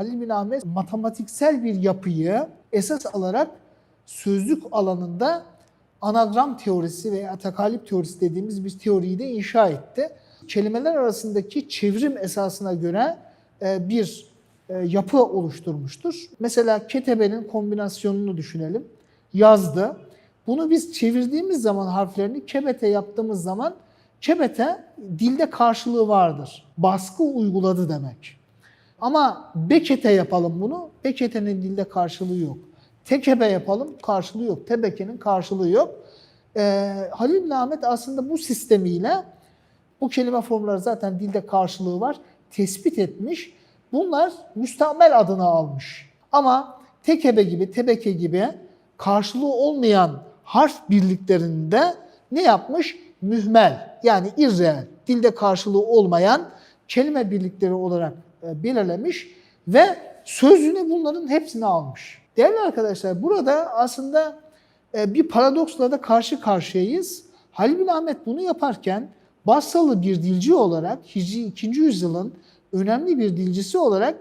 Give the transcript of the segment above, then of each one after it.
Halil bin Ahmet matematiksel bir yapıyı esas alarak sözlük alanında anagram teorisi veya takalip teorisi dediğimiz bir teoriyi de inşa etti. Kelimeler arasındaki çevrim esasına göre e, bir e, yapı oluşturmuştur. Mesela ketebenin kombinasyonunu düşünelim. Yazdı. Bunu biz çevirdiğimiz zaman harflerini kebete yaptığımız zaman kebete dilde karşılığı vardır. Baskı uyguladı demek. Ama bekete yapalım bunu. Beketenin dilde karşılığı yok. Tekebe yapalım karşılığı yok. Tebekenin karşılığı yok. Ee, Halil Ahmet aslında bu sistemiyle bu kelime formları zaten dilde karşılığı var. Tespit etmiş. Bunlar müstamel adını almış. Ama tekebe gibi, tebeke gibi karşılığı olmayan harf birliklerinde ne yapmış? Mühmel yani irreel, dilde karşılığı olmayan kelime birlikleri olarak belirlemiş ve sözlüğüne bunların hepsini almış. Değerli arkadaşlar burada aslında e, bir paradoksla da karşı karşıyayız. Halil bin Ahmet bunu yaparken Basralı bir dilci olarak Hicri 2. yüzyılın önemli bir dilcisi olarak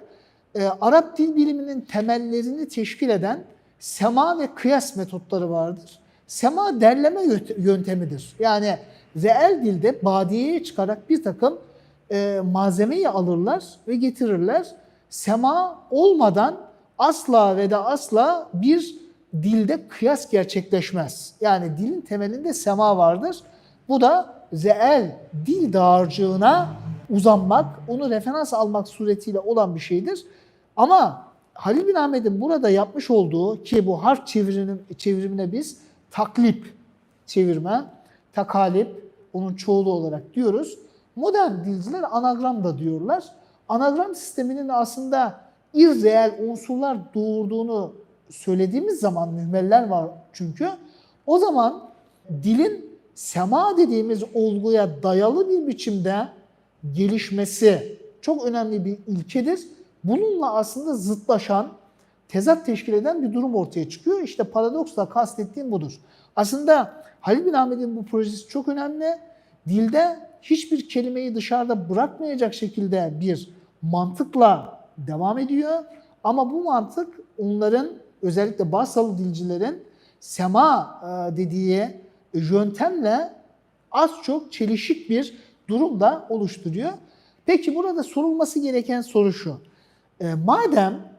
e, Arap dil biliminin temellerini teşkil eden sema ve kıyas metotları vardır. Sema derleme yöntemidir. Yani reel dilde badiyeye çıkarak bir takım e, malzemeyi alırlar ve getirirler. Sema olmadan asla ve de asla bir dilde kıyas gerçekleşmez. Yani dilin temelinde sema vardır. Bu da reel dil dağarcığına uzanmak, onu referans almak suretiyle olan bir şeydir. Ama Halil bin Ahmet'in burada yapmış olduğu ki bu harf çevirimine, çevrimine biz taklip çevirme, takalip, onun çoğulu olarak diyoruz. Modern dilciler anagram da diyorlar. Anagram sisteminin aslında irreel unsurlar doğurduğunu söylediğimiz zaman mühmeller var çünkü. O zaman dilin sema dediğimiz olguya dayalı bir biçimde gelişmesi çok önemli bir ilkedir. Bununla aslında zıtlaşan, tezat teşkil eden bir durum ortaya çıkıyor. İşte paradoksla kastettiğim budur. Aslında Halil bin Ahmet'in bu projesi çok önemli. Dilde hiçbir kelimeyi dışarıda bırakmayacak şekilde bir mantıkla devam ediyor. Ama bu mantık onların özellikle Basralı dilcilerin sema e, dediği yöntemle az çok çelişik bir durum da oluşturuyor. Peki burada sorulması gereken soru şu. E, madem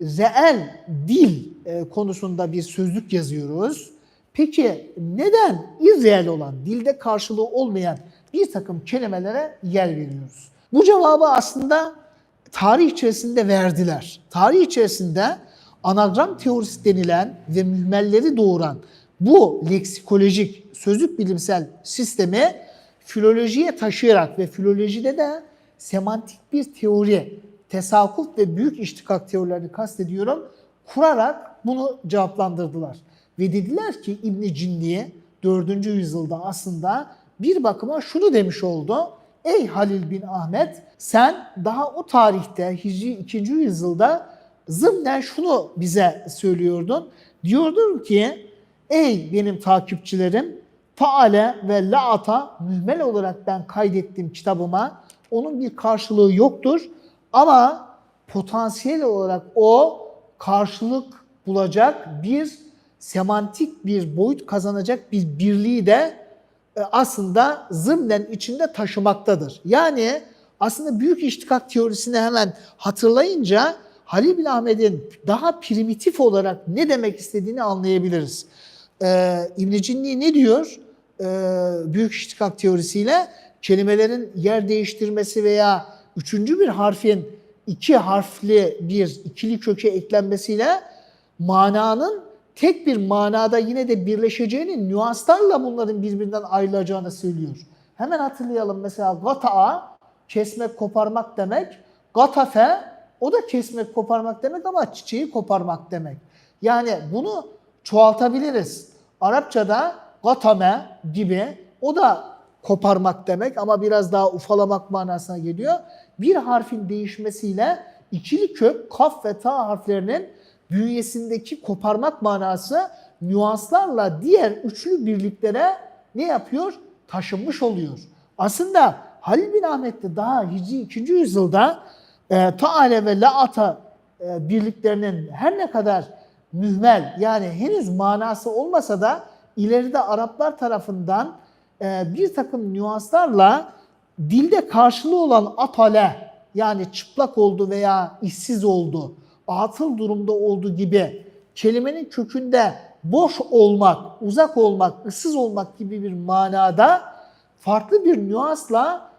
reel dil e, konusunda bir sözlük yazıyoruz, peki neden irreel olan, dilde karşılığı olmayan bir takım kelimelere yer veriyoruz? Bu cevabı aslında tarih içerisinde verdiler. Tarih içerisinde anagram teorisi denilen ve mühmelleri doğuran bu leksikolojik, sözlük bilimsel sistemi filolojiye taşıyarak ve filolojide de semantik bir teori, tesakuf ve büyük iştikak teorilerini kastediyorum, kurarak bunu cevaplandırdılar. Ve dediler ki İbn Cinni'ye 4. yüzyılda aslında bir bakıma şunu demiş oldu. Ey Halil bin Ahmet sen daha o tarihte Hicri 2. yüzyılda zımnen şunu bize söylüyordun. Diyordun ki ey benim takipçilerim faale ve laata mühmel olarak ben kaydettim kitabıma. Onun bir karşılığı yoktur ama potansiyel olarak o karşılık bulacak bir semantik bir boyut kazanacak bir birliği de e, aslında zımnen içinde taşımaktadır. Yani aslında büyük iştikak teorisini hemen hatırlayınca Halil bin Ahmet'in daha primitif olarak ne demek istediğini anlayabiliriz. Ee, İbn Cinni ne diyor? Ee, büyük iştikak teorisiyle kelimelerin yer değiştirmesi veya üçüncü bir harfin iki harfli bir ikili köke eklenmesiyle mananın tek bir manada yine de birleşeceğini, nüanslarla bunların birbirinden ayrılacağını söylüyor. Hemen hatırlayalım mesela gata'a kesmek, koparmak demek. Gatafe o da kesmek, koparmak demek ama çiçeği koparmak demek. Yani bunu çoğaltabiliriz. Arapçada gatame gibi o da koparmak demek ama biraz daha ufalamak manasına geliyor. Bir harfin değişmesiyle ikili kök, kaf ve ta harflerinin bünyesindeki koparmak manası nüanslarla diğer üçlü birliklere ne yapıyor? Taşınmış oluyor. Aslında Halil bin Ahmet de daha Hicri 2. yüzyılda e, taale ve laata e, birliklerinin her ne kadar mühmel yani henüz manası olmasa da ileride Araplar tarafından e, bir takım nüanslarla dilde karşılığı olan atale yani çıplak oldu veya işsiz oldu, atıl durumda olduğu gibi kelimenin kökünde boş olmak, uzak olmak, ıssız olmak gibi bir manada farklı bir nüansla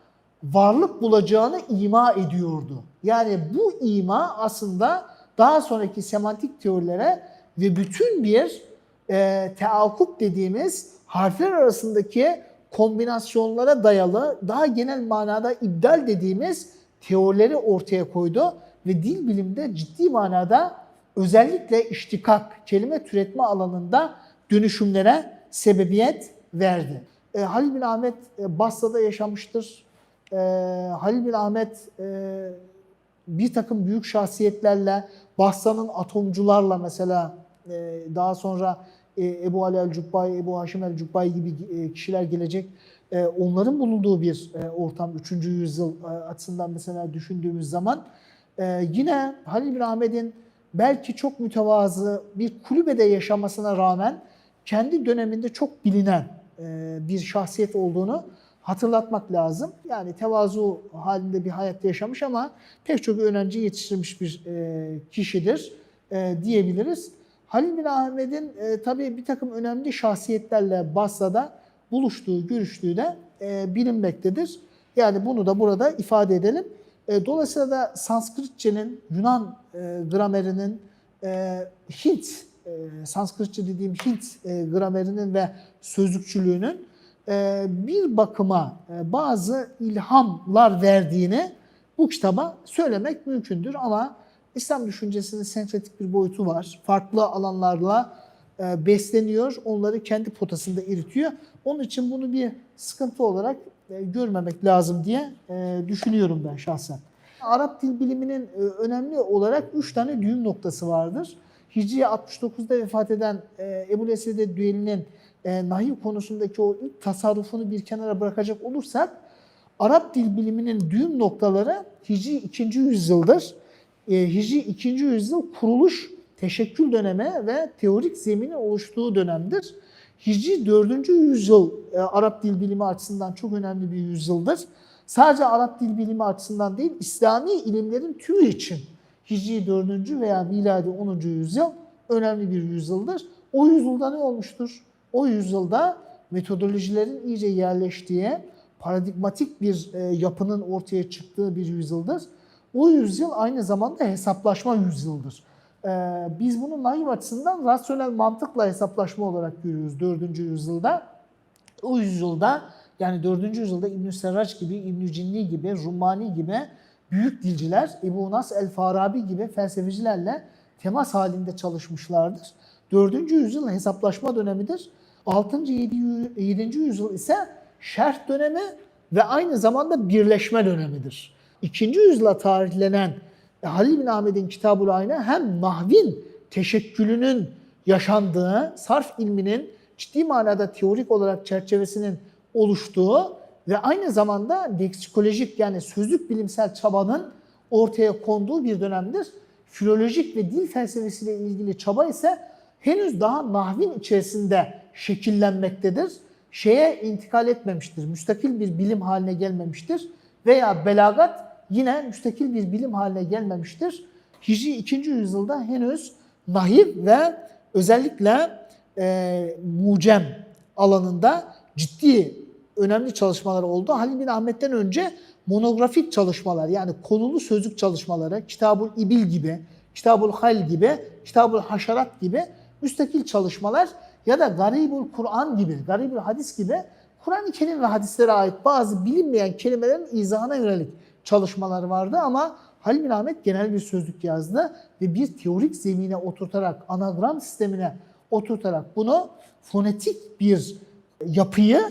varlık bulacağını ima ediyordu. Yani bu ima aslında daha sonraki semantik teorilere ve bütün bir e, teakup dediğimiz harfler arasındaki kombinasyonlara dayalı daha genel manada ibdal dediğimiz teorileri ortaya koydu ve dil bilimde ciddi manada özellikle iştikak, kelime türetme alanında dönüşümlere sebebiyet verdi. E, Halil bin Ahmet e, Basra'da yaşamıştır. E, Halil bin Ahmet e, bir takım büyük şahsiyetlerle, Basra'nın atomcularla mesela e, daha sonra e, Ebu Ali el-Cubbai, Ebu Haşim el-Cubbai gibi e, kişiler gelecek. E, onların bulunduğu bir e, ortam 3. yüzyıl e, açısından mesela düşündüğümüz zaman e, yine Halil bin Ahmet'in belki çok mütevazı bir kulübede yaşamasına rağmen kendi döneminde çok bilinen e, bir şahsiyet olduğunu hatırlatmak lazım. Yani tevazu halinde bir hayatta yaşamış ama pek çok öğrenci yetiştirmiş bir e, kişidir e, diyebiliriz. Halil bin Ahmet'in e, tabii bir takım önemli şahsiyetlerle Basra'da buluştuğu, görüştüğü de e, bilinmektedir. Yani bunu da burada ifade edelim. E, dolayısıyla da Sanskritçenin, Yunan e, gramerinin, e, Hint, e, Sanskritçe dediğim Hint e, gramerinin ve sözlükçülüğünün e, bir bakıma e, bazı ilhamlar verdiğini bu kitaba söylemek mümkündür ama İslam düşüncesinin senkretik bir boyutu var. Farklı alanlarla e, besleniyor, onları kendi potasında eritiyor. Onun için bunu bir sıkıntı olarak e, görmemek lazım diye e, düşünüyorum ben şahsen. Arap dil biliminin e, önemli olarak üç tane düğüm noktası vardır. Hicri 69'da vefat eden e, Ebu Esed Düeli'nin e, nahiv konusundaki o ilk tasarrufunu bir kenara bırakacak olursak Arap dil biliminin düğüm noktaları Hicri 2. yüzyıldır. Hicri 2. yüzyıl kuruluş, teşekkül dönemi ve teorik zeminin oluştuğu dönemdir. Hicri 4. yüzyıl e, Arap dil bilimi açısından çok önemli bir yüzyıldır. Sadece Arap dil bilimi açısından değil, İslami ilimlerin tümü için Hicri 4. veya miladi 10. yüzyıl önemli bir yüzyıldır. O yüzyılda ne olmuştur? O yüzyılda metodolojilerin iyice yerleştiği, paradigmatik bir e, yapının ortaya çıktığı bir yüzyıldır. O yüzyıl aynı zamanda hesaplaşma yüzyıldır. E, biz bunu naiv açısından rasyonel mantıkla hesaplaşma olarak görüyoruz 4. yüzyılda. O yüzyılda yani 4. yüzyılda İbn-i Serraç gibi, İbn-i Cinni gibi, Rumani gibi büyük dilciler, Ebu Nas el-Farabi gibi felsefecilerle temas halinde çalışmışlardır. 4. yüzyıl hesaplaşma dönemidir. 6. 7. 7. yüzyıl ise şerh dönemi ve aynı zamanda birleşme dönemidir. 2. yüzyıla tarihlenen Halil bin Ahmet'in Kitabul Ayna hem nahvin teşekkülünün yaşandığı, sarf ilminin ciddi manada teorik olarak çerçevesinin oluştuğu ve aynı zamanda leksikolojik yani sözlük bilimsel çabanın ortaya konduğu bir dönemdir. Filolojik ve dil felsefesiyle ilgili çaba ise henüz daha nahvin içerisinde şekillenmektedir. Şeye intikal etmemiştir, müstakil bir bilim haline gelmemiştir. Veya belagat yine müstakil bir bilim haline gelmemiştir. Hicri 2. yüzyılda henüz nahiv ve özellikle e, mucem alanında ciddi önemli çalışmalar oldu. Halil bin Ahmet'ten önce monografik çalışmalar yani konulu sözlük çalışmaları, Kitabul İbil gibi, Kitabul Hal gibi, Kitabul Haşerat gibi müstakil çalışmalar ya da Garibul Kur'an gibi, Garibul Hadis gibi Kur'an-ı Kerim ve hadislere ait bazı bilinmeyen kelimelerin izahına yönelik çalışmalar vardı ama Halil Ahmet genel bir sözlük yazdı ve bir teorik zemine oturtarak, anagram sistemine oturtarak bunu fonetik bir yapıyı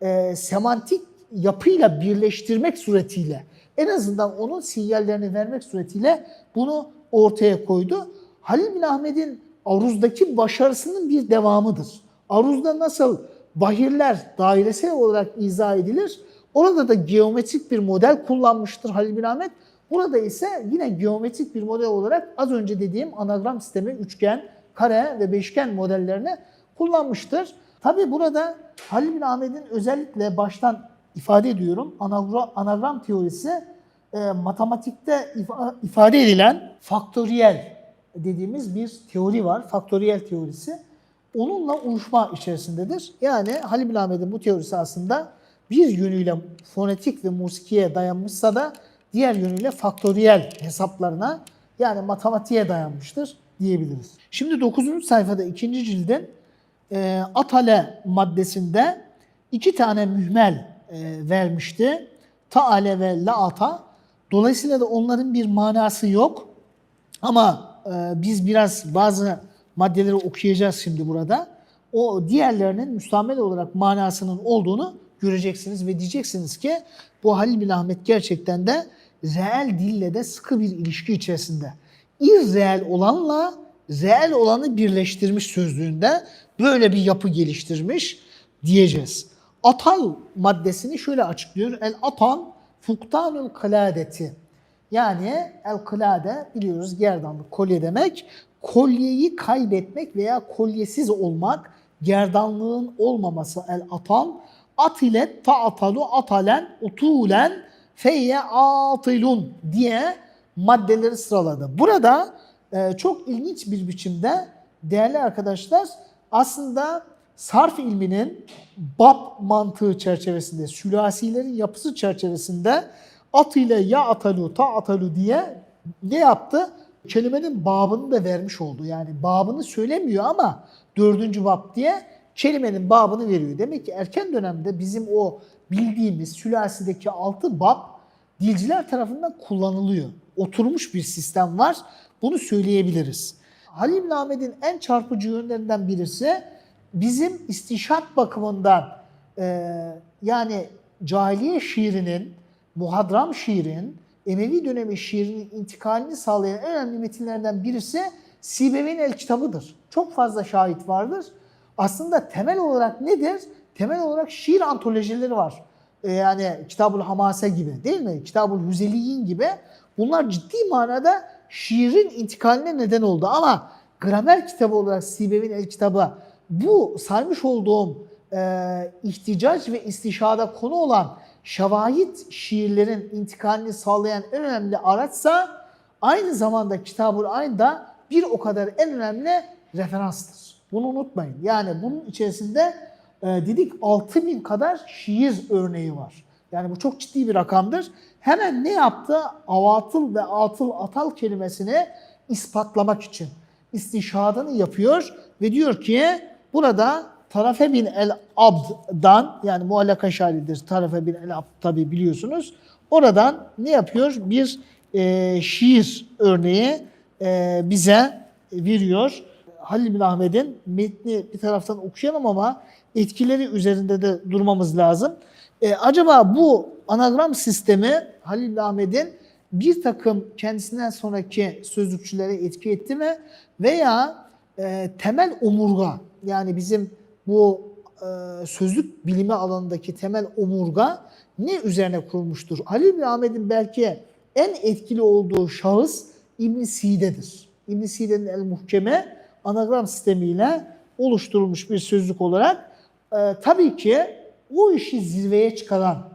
e, semantik yapıyla birleştirmek suretiyle en azından onun sinyallerini vermek suretiyle bunu ortaya koydu. Halil bin Ahmet'in Aruz'daki başarısının bir devamıdır. Aruz'da nasıl bahirler dairesel olarak izah edilir, orada da geometrik bir model kullanmıştır Halil bin Ahmet. Burada ise yine geometrik bir model olarak az önce dediğim anagram sistemi üçgen, kare ve beşgen modellerini kullanmıştır. Tabi burada Halil bin Ahmet'in özellikle baştan ifade ediyorum anagram, anagram teorisi e, matematikte ifa- ifade edilen faktöriyel dediğimiz bir teori var. Faktöriyel teorisi. Onunla uyuşma içerisindedir. Yani Halil bin Ahmet'in bu teorisi aslında bir yönüyle fonetik ve musikiye dayanmışsa da diğer yönüyle faktöriyel hesaplarına yani matematiğe dayanmıştır diyebiliriz. Şimdi 9. sayfada ikinci cildin e, Atale maddesinde iki tane mühmel e, vermişti. Taale ve laata. Dolayısıyla da onların bir manası yok. Ama e, biz biraz bazı maddeleri okuyacağız şimdi burada. O diğerlerinin müstamel olarak manasının olduğunu göreceksiniz ve diyeceksiniz ki bu Halil bin Ahmet gerçekten de reel dille de sıkı bir ilişki içerisinde. İrreel olanla reel olanı birleştirmiş sözlüğünde böyle bir yapı geliştirmiş diyeceğiz. Atal maddesini şöyle açıklıyor. El atan fuktanul kladeti. Yani el klade biliyoruz gerdanlık kolye demek. Kolyeyi kaybetmek veya kolyesiz olmak, gerdanlığın olmaması el atan. At ile ta'atalu atalen utulen feyye atilun diye maddeleri sıraladı. Burada e, çok ilginç bir biçimde değerli arkadaşlar aslında sarf ilminin bab mantığı çerçevesinde, sülasilerin yapısı çerçevesinde at ile ya atalu ta atalu diye ne yaptı? Kelimenin babını da vermiş oldu. Yani babını söylemiyor ama dördüncü bab diye kelimenin babını veriyor. Demek ki erken dönemde bizim o bildiğimiz sülasideki altı bab dilciler tarafından kullanılıyor. Oturmuş bir sistem var. Bunu söyleyebiliriz. Halil bin Ahmet'in en çarpıcı yönlerinden birisi bizim istişat bakımından e, yani cahiliye şiirinin, muhadram şiirin, Emevi dönemi şiirinin intikalini sağlayan en önemli metinlerden birisi Sibevi'nin el kitabıdır. Çok fazla şahit vardır. Aslında temel olarak nedir? Temel olarak şiir antolojileri var. E, yani Kitabul Hamase gibi değil mi? Kitabul Hüzeliyin gibi. Bunlar ciddi manada şiirin intikaline neden oldu. Ama gramer kitabı olarak Sibevi'nin el kitabı bu saymış olduğum e, ihticac ve istişada konu olan şevahit şiirlerin intikalini sağlayan en önemli araçsa aynı zamanda Kitabul Ayn da bir o kadar en önemli referanstır. Bunu unutmayın. Yani bunun içerisinde e, dedik 6000 kadar şiir örneği var. Yani bu çok ciddi bir rakamdır. Hemen ne yaptı? Avatıl ve atıl atal kelimesini ispatlamak için istişadını yapıyor ve diyor ki burada tarafe bin el abd'dan yani muallaka şairidir tarafe bin el abd tabi biliyorsunuz. Oradan ne yapıyor? Bir e, şiir örneği e, bize veriyor. Halil bin Ahmet'in metni bir taraftan okuyalım ama etkileri üzerinde de durmamız lazım. E, acaba bu anagram sistemi Halil bin Ahmet'in bir takım kendisinden sonraki sözlükçülere etki etti mi? Veya e, temel omurga yani bizim bu e, sözlük bilimi alanındaki temel omurga ne üzerine kurulmuştur? Halil bin Ahmet'in belki en etkili olduğu şahıs İbn Side'dir. İbn Side'nin El Muhkeme anagram sistemiyle oluşturulmuş bir sözlük olarak e, tabii ki o işi zirveye çıkaran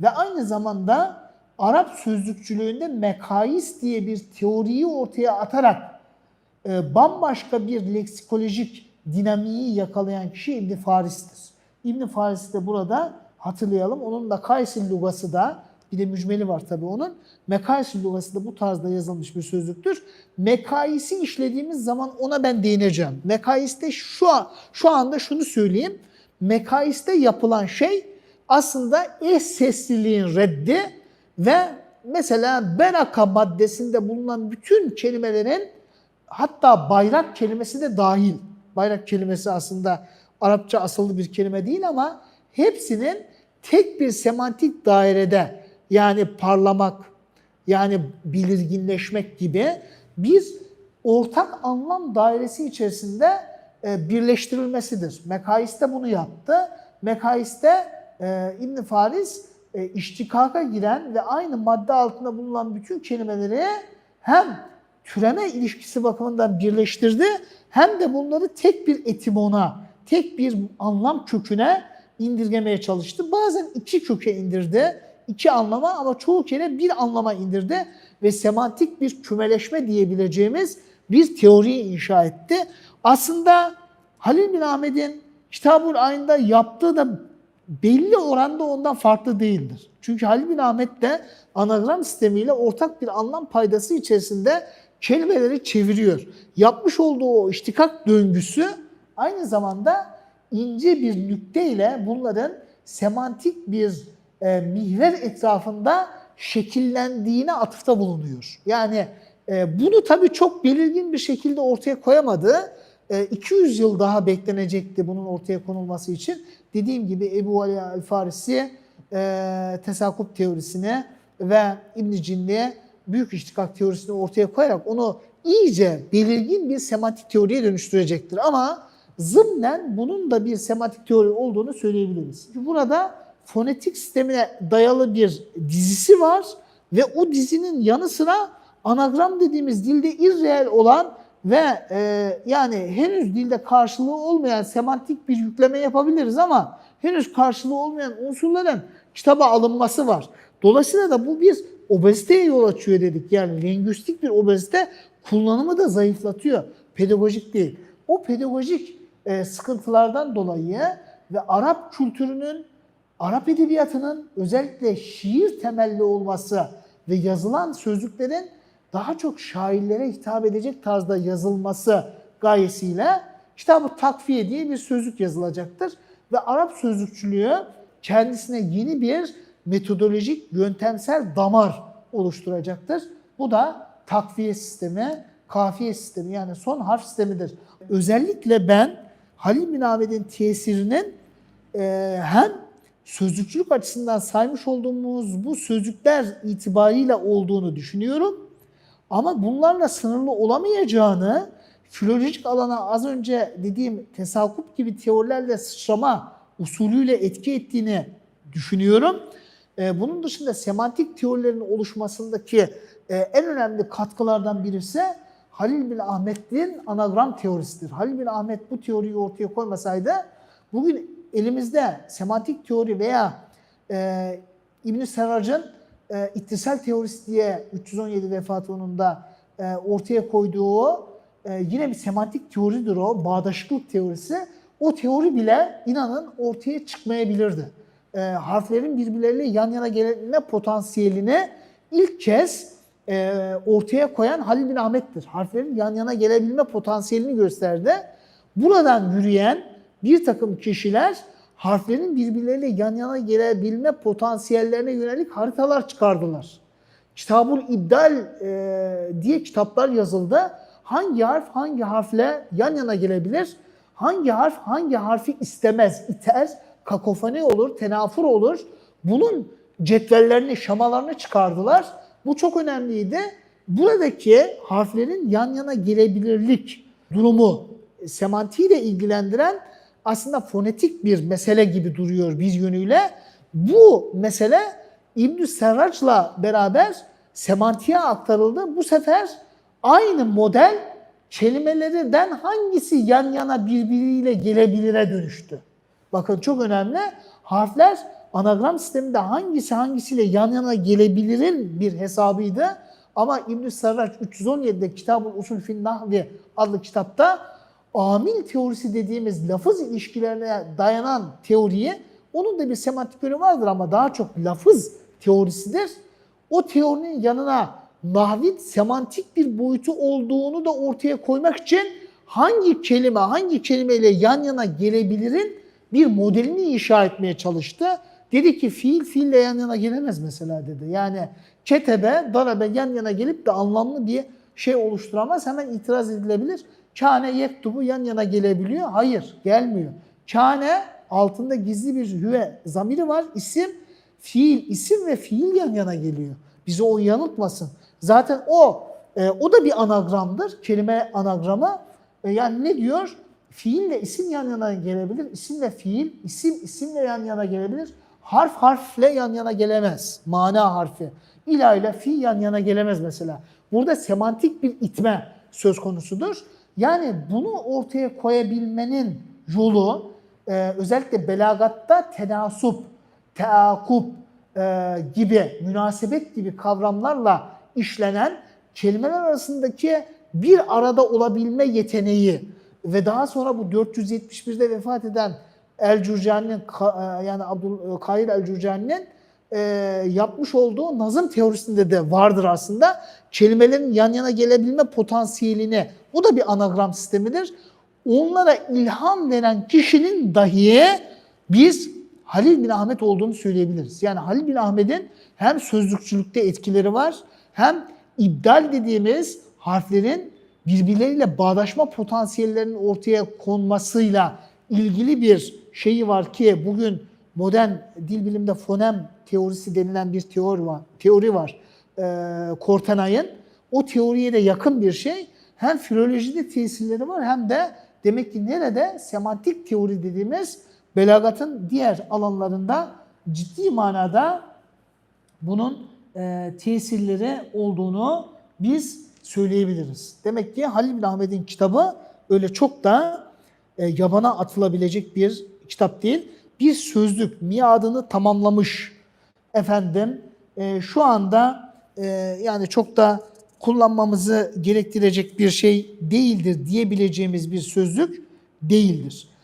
ve aynı zamanda Arap sözlükçülüğünde mekais diye bir teoriyi ortaya atarak e, bambaşka bir leksikolojik dinamiği yakalayan kişi İbn Faris'tir. İbn Faris'i de burada hatırlayalım. Onun da Kaysil Lugası da bir de mücmeli var tabii onun. Mekaisil Lugası da bu tarzda yazılmış bir sözlüktür. Mekaisi işlediğimiz zaman ona ben değineceğim. Mekaiste şu, an, şu anda şunu söyleyeyim. Mekaiste yapılan şey aslında eş sesliliğin reddi ve mesela beraka maddesinde bulunan bütün kelimelerin hatta bayrak kelimesi de dahil. Bayrak kelimesi aslında Arapça asıllı bir kelime değil ama hepsinin tek bir semantik dairede yani parlamak, yani belirginleşmek gibi bir ortak anlam dairesi içerisinde e, birleştirilmesidir. Mekais'te bunu yaptı. Mekais'te e, İbn Faris e, iştikaka giren ve aynı madde altında bulunan bütün kelimeleri hem türeme ilişkisi bakımından birleştirdi hem de bunları tek bir etimona, tek bir anlam köküne indirgemeye çalıştı. Bazen iki köke indirdi, iki anlama ama çoğu kere bir anlama indirdi ve semantik bir kümeleşme diyebileceğimiz bir teoriyi inşa etti. Aslında Halil bin Ahmet'in Kitabul Ayn'da yaptığı da belli oranda ondan farklı değildir. Çünkü Halil bin Ahmet de anagram sistemiyle ortak bir anlam paydası içerisinde kelimeleri çeviriyor. Yapmış olduğu o iştikak döngüsü aynı zamanda ince bir nükte ile bunların semantik bir e, mihver etrafında şekillendiğine atıfta bulunuyor. Yani e, bunu tabii çok belirgin bir şekilde ortaya koyamadı. E, 200 yıl daha beklenecekti bunun ortaya konulması için. Dediğim gibi Ebu Ali el-Farisi e, tesakup teorisini ve İbn-i Cinni büyük iştikak teorisini ortaya koyarak onu iyice belirgin bir semantik teoriye dönüştürecektir. Ama zımnen bunun da bir semantik teori olduğunu söyleyebiliriz. Burada fonetik sistemine dayalı bir dizisi var ve o dizinin yanı sıra anagram dediğimiz dilde irreel olan ve e, yani henüz dilde karşılığı olmayan semantik bir yükleme yapabiliriz ama henüz karşılığı olmayan unsurların kitaba alınması var. Dolayısıyla da bu bir obeziteye yol açıyor dedik. Yani lingüistik bir obezite kullanımı da zayıflatıyor. Pedagojik değil. O pedagojik e, sıkıntılardan dolayı ve Arap kültürünün, Arap edebiyatının özellikle şiir temelli olması ve yazılan sözlüklerin daha çok şairlere hitap edecek tarzda yazılması gayesiyle kitabı takviye diye bir sözlük yazılacaktır. Ve Arap sözlükçülüğü kendisine yeni bir metodolojik, yöntemsel damar oluşturacaktır. Bu da takviye sistemi, kafiye sistemi yani son harf sistemidir. Özellikle ben Halil bin tesirinin e, hem sözlükçülük açısından saymış olduğumuz bu sözlükler itibariyle olduğunu düşünüyorum. Ama bunlarla sınırlı olamayacağını, filolojik alana az önce dediğim tesakup gibi teorilerle sıçrama usulüyle etki ettiğini düşünüyorum. Ee, bunun dışında semantik teorilerin oluşmasındaki e, en önemli katkılardan birisi Halil bin Ahmet'in anagram teorisidir. Halil bin Ahmet bu teoriyi ortaya koymasaydı bugün elimizde semantik teori veya e, İbn-i Serrac'ın e, ittisal teorisi diye 317 vefatında e, ortaya koyduğu e, yine bir semantik teoridir o, bağdaşıklık teorisi. O teori bile inanın ortaya çıkmayabilirdi. E, harflerin birbirleriyle yan yana gelme potansiyelini ilk kez e, ortaya koyan Halil bin Ahmet'tir. Harflerin yan yana gelebilme potansiyelini gösterdi. Buradan yürüyen bir takım kişiler harflerin birbirleriyle yan yana gelebilme potansiyellerine yönelik haritalar çıkardılar. Kitabul İbdal e, diye kitaplar yazıldı. Hangi harf hangi harfle yan yana gelebilir? Hangi harf hangi harfi istemez, iter, kakofoni olur, tenafur olur. Bunun cetvellerini, şamalarını çıkardılar. Bu çok önemliydi. Buradaki harflerin yan yana gelebilirlik durumu semantiğiyle ilgilendiren aslında fonetik bir mesele gibi duruyor bir yönüyle. Bu mesele İbn-i beraber semantiğe aktarıldı. Bu sefer aynı model kelimelerden hangisi yan yana birbiriyle gelebilire dönüştü. Bakın çok önemli. Harfler anagram sisteminde hangisi hangisiyle yan yana gelebilirin bir hesabıydı. Ama İbn-i Serraç 317'de Kitab-ı Usul fin Nahvi adlı kitapta amil teorisi dediğimiz lafız ilişkilerine dayanan teoriyi onun da bir semantik yönü vardır ama daha çok lafız teorisidir. O teorinin yanına nahvit semantik bir boyutu olduğunu da ortaya koymak için hangi kelime hangi kelimeyle yan yana gelebilirin bir modelini inşa etmeye çalıştı. Dedi ki fiil fiille yan yana gelemez mesela dedi. Yani ketebe, darabe yan yana gelip de anlamlı bir şey oluşturamaz. Hemen itiraz edilebilir. Kâne yektubu yan yana gelebiliyor. Hayır gelmiyor. Kâne altında gizli bir hüve zamiri var. İsim, fiil, isim ve fiil yan yana geliyor. Bizi o yanıltmasın. Zaten o e, o da bir anagramdır. Kelime anagramı. E, yani ne diyor? Fiille isim yan yana gelebilir. İsimle fiil, isim isimle yan yana gelebilir. harf harfle yan yana gelemez. Mana harfi. İla ile fi yan yana gelemez mesela. Burada semantik bir itme söz konusudur. Yani bunu ortaya koyabilmenin yolu e, özellikle belagatta tenasup, teakup e, gibi, münasebet gibi kavramlarla işlenen kelimeler arasındaki bir arada olabilme yeteneği ve daha sonra bu 471'de vefat eden El Cürcani'nin e, yani Abdül Kahir El Cürcani'nin e, yapmış olduğu nazım teorisinde de vardır aslında. Kelimelerin yan yana gelebilme potansiyelini, o da bir anagram sistemidir. Onlara ilham veren kişinin dahi biz Halil bin Ahmet olduğunu söyleyebiliriz. Yani Halil bin Ahmet'in hem sözlükçülükte etkileri var, hem ibdal dediğimiz harflerin birbirleriyle bağdaşma potansiyellerinin ortaya konmasıyla ilgili bir şeyi var ki bugün modern dil bilimde fonem teorisi denilen bir teori var. Teori var. Ee, Kortenay'ın. O teoriye de yakın bir şey. Hem filolojide tesirleri var hem de demek ki nerede semantik teori dediğimiz belagatın diğer alanlarında ciddi manada bunun e, tesirleri olduğunu biz söyleyebiliriz. Demek ki Halil bin Ahmet'in kitabı öyle çok da e, yabana atılabilecek bir kitap değil. Bir sözlük miadını tamamlamış efendim. E, şu anda e, yani çok da kullanmamızı gerektirecek bir şey değildir diyebileceğimiz bir sözlük değildir.